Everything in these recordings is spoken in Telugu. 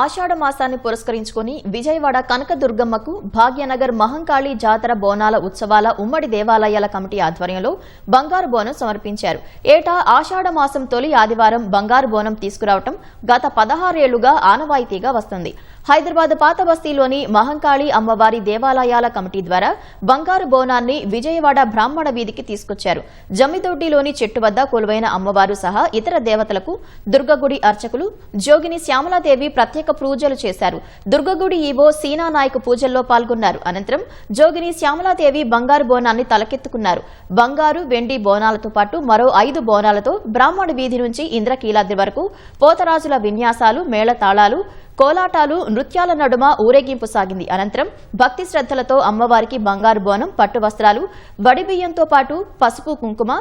ఆషాఢ మాసాన్ని పురస్కరించుకుని విజయవాడ కనకదుర్గమ్మకు భాగ్యనగర్ మహంకాళి జాతర బోనాల ఉత్సవాల ఉమ్మడి దేవాలయాల కమిటీ ఆధ్వర్యంలో బంగారు బోనం సమర్పించారు. ఏటా ఆషాఢ మాసం తొలి ఆదివారం బంగారు బోనం తీసుకురావటం గత పదహారేళ్ళుగా ఆనవాయితీగా వస్తుంది. హైదరాబాద్ పాత బస్తీలోని మహంకాళి అమ్మవారి దేవాలయాల కమిటీ ద్వారా బంగారు బోనాన్ని విజయవాడ బ్రాహ్మణ వీధికి తీసుకొచ్చారు. జమ్మిదొడ్డిలోని చెట్టు వద్ద కొలువైన అమ్మవారు సహా ఇతర దేవతలకు దుర్గగుడి అర్చకులు జోగిని శ్యామలాదేవి ప్రత్యేక పూజలు చేశారు. దుర్గగుడి ఈవో సీనా నాయక్ పూజల్లో పాల్గొన్నారు. అనంతరం జోగిని శ్యామలాదేవి బంగారు బోనాన్ని తలకెత్తుకున్నారు. బంగారు వెండి బోనాలతో పాటు మరో ఐదు బోనాలతో బ్రాహ్మణ వీధి నుంచి ఇంద్రకీలాద్రి వరకు పోతరాజుల విన్యాసాలు మేళతాళాలు కోలాటాలు నృత్యాల నడుమ ఊరేగింపు సాగింది. అనంతరం భక్తి శ్రద్దలతో అమ్మవారికి బంగారు బోనం పట్టు వస్త్రాలు బడిబియ్యంతో పాటు పసుపు కుంకుమ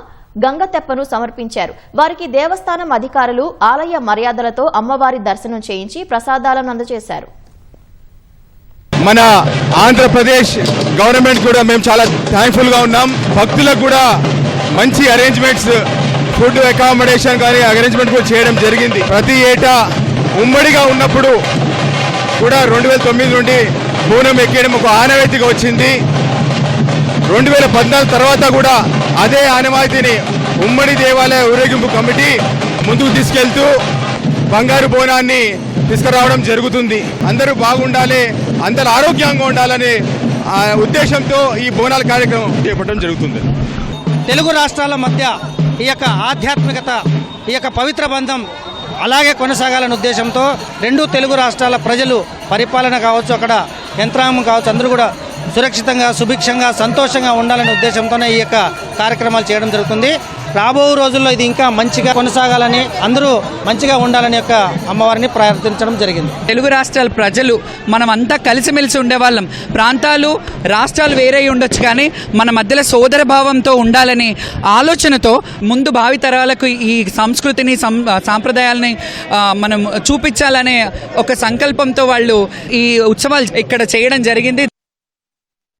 గంగ తెప్పను సమర్పించారు. వారికి దేవస్థానం అధికారులు ఆలయ మర్యాదలతో అమ్మవారి దర్శనం చేయించి ప్రసాదాలను అందజేశారు. మన ఆంధ్రప్రదేశ్ గవర్నమెంట్ కూడా మేము చాలా థ్యాంక్ఫుల్గా ఉన్నాం. భక్తులకు కూడా మంచి అరేంజ్మెంట్స్ ఫుడ్ అకామిడేషన్ కానీ అరేంజ్మెంట్ కూడా చేయడం జరిగింది. ప్రతి ఏటా ఉమ్మడిగా ఉన్నప్పుడు కూడా రెండు వేల తొమ్మిది నుండి బోనం ఎక్కేయడం ఒక ఆనవాయితీగా వచ్చింది. రెండు వేల పద్నాలుగు తర్వాత కూడా అదే ఆనవాయితీని ఉమ్మడి దేవాలయ ఊరేగింపు కమిటీ ముందుకు తీసుకెళ్తూ బంగారు బోనాన్ని తీసుకురావడం జరుగుతుంది. అందరూ బాగుండాలి అందరూ ఆరోగ్యంగా ఉండాలనే ఆ, ఉద్దేశంతో ఈ బోనాల కార్యక్రమం చేపట్టడం జరుగుతుంది. తెలుగు రాష్ట్రాల మధ్య ఈ యొక్క ఆధ్యాత్మికత ఈ యొక్క పవిత్ర బంధం అలాగే కొనసాగాలనే ఉద్దేశంతో రెండు తెలుగు రాష్ట్రాల ప్రజలు పరిపాలన కావచ్చు అక్కడ యంత్రాంగం కావచ్చు అందరూ కూడా సురక్షితంగా సుభిక్షంగా సంతోషంగా ఉండాలనే ఉద్దేశంతోనే ఈ యొక్క కార్యక్రమాలు చేయడం జరుగుతుంది. రాబో రోజుల్లో ఇది ఇంకా మంచిగా కొనసాగాలని అందరూ మంచిగా ఉండాలని యొక్క అమ్మవారిని ప్రార్థించడం జరిగింది. తెలుగు రాష్ట్రాల ప్రజలు మనం అంతా కలిసిమెలిసి ఉండేవాళ్ళం. ప్రాంతాలు రాష్ట్రాలు వేరే ఉండొచ్చు కానీ మన మధ్యలో సోదర భావంతో ఉండాలని ఆలోచనతో ముందు భావితరాలకు ఈ సంస్కృతిని సం- సాంప్రదాయాలని మనం చూపించాలనే ఒక సంకల్పంతో వాళ్ళు ఈ ఉత్సవాలు ఇక్కడ చేయడం జరిగింది.